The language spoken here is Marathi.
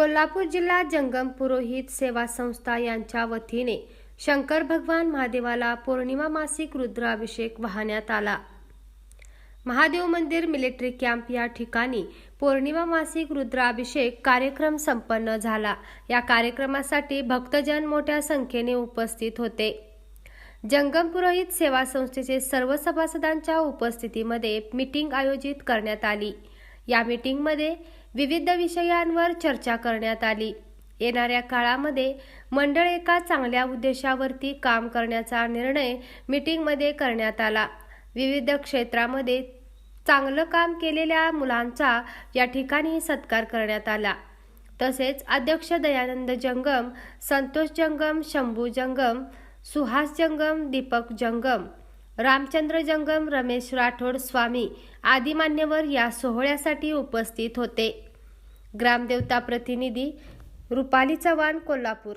कोल्हापूर जिल्हा जंगम पुरोहित सेवा संस्था यांच्या वतीने शंकर भगवान महादेवाला पौर्णिमा मासिक रुद्राभिषेक वाहण्यात आला. महादेव मंदिर मिलिटरी कॅम्प या ठिकाणी पौर्णिमा मासिक रुद्राभिषेक कार्यक्रम संपन्न झाला. या कार्यक्रमासाठी भक्तजन मोठ्या संख्येने उपस्थित होते. जंगम पुरोहित सेवा संस्थेचे सर्व सभासदांच्या उपस्थितीमध्ये मीटिंग आयोजित करण्यात आली. या मीटिंगमध्ये विविध विषयांवर चर्चा करण्यात आली. येणाऱ्या काळामध्ये मंडळ एका चांगल्या उद्देशावरती काम करण्याचा निर्णय मीटिंगमध्ये करण्यात आला. विविध क्षेत्रामध्ये चांगलं काम केलेल्या मुलांचा या ठिकाणी सत्कार करण्यात आला. तसेच अध्यक्ष दयानंद जंगम संतोष जंगम शंभू जंगम सुहास जंगम दीपक जंगम रामचंद्र जंगम रमेश राठोड स्वामी आदी मान्यवर या सोहळ्यासाठी उपस्थित होते. ग्रामदेवता प्रतिनिधी रुपाली चव्हाण कोल्हापूर.